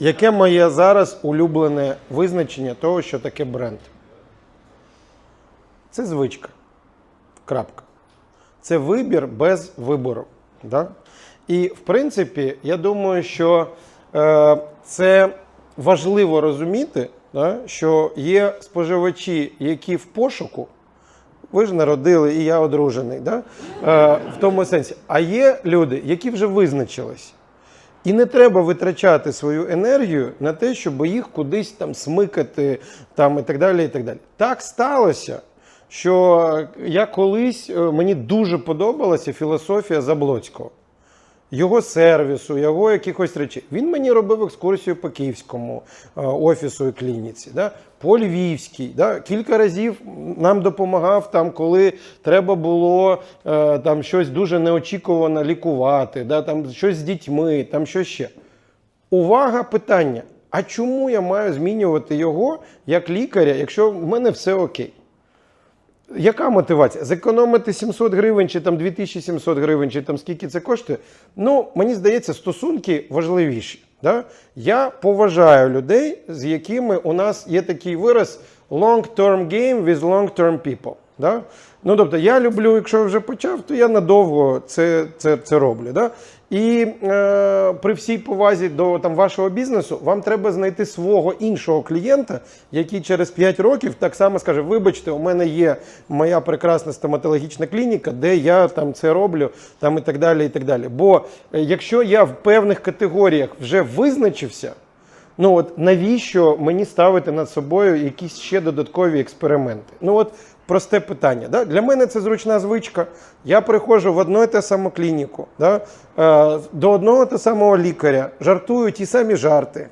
Яке моє зараз улюблене визначення того, що таке бренд? Це звичка. Крапка. Це вибір без вибору. Да? І в принципі, я думаю, що е, це важливо розуміти, да? що є споживачі, які в пошуку. Ви ж народили, і я одружений, да? е, в тому сенсі. А є люди, які вже визначились. І не треба витрачати свою енергію на те, щоб їх кудись там смикати там, і так далі. і Так далі. Так сталося, що я колись е, мені дуже подобалася філософія Заблоцького. Його сервісу, його якихось речей. Він мені робив екскурсію по київському е, офісу і клініці, да? по львівській. Да? Кілька разів нам допомагав, там, коли треба було е, там, щось дуже неочікувано лікувати, да? там, щось з дітьми, там що ще. Увага, питання: а чому я маю змінювати його як лікаря, якщо в мене все окей? Яка мотивація? Зекономити 700 гривень, чи там 2700 гривень, чи там скільки це коштує? Ну, мені здається, стосунки важливіші. Да? Я поважаю людей, з якими у нас є такий вираз long-term game with long-term people. Да? Ну, тобто, я люблю, якщо вже почав, то я надовго це, це, це роблю. Да? І е, при всій повазі до там, вашого бізнесу, вам треба знайти свого іншого клієнта, який через 5 років так само скаже: вибачте, у мене є моя прекрасна стоматологічна клініка, де я там це роблю, там і так далі. і так далі. Бо е, якщо я в певних категоріях вже визначився, Ну от навіщо мені ставити над собою якісь ще додаткові експерименти? Ну от просте питання. Да? Для мене це зручна звичка. Я приходжу в одну і те саму клініку, да? е, до одного те самого лікаря, жартую ті самі жарти.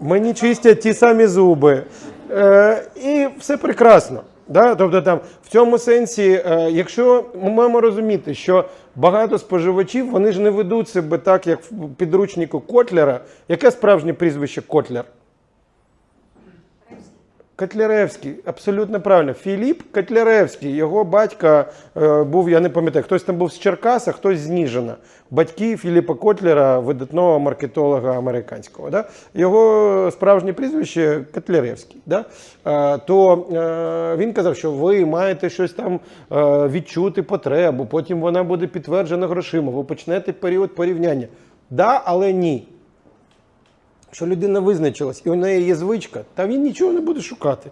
Мені чистять ті самі зуби. Е, і все прекрасно. Да? Тобто там в цьому сенсі, е, якщо ми маємо розуміти, що багато споживачів вони ж не ведуть себе так, як в підручнику Котлера. Яке справжнє прізвище Котляр? Котляревський, абсолютно правильно. Філіп Котляревський, його батько е, був, я не пам'ятаю, хтось там був з Черкаса, хтось з Ніжина. Батьки Філіпа Котлера, видатного маркетолога американського. Да? Його справжнє прізвище Котляревський. Да? Е, то е, він казав, що ви маєте щось там е, відчути потребу, потім вона буде підтверджена грошима, ви почнете період порівняння. Да, але ні що людина визначилась і у неї є звичка, та він нічого не буде шукати.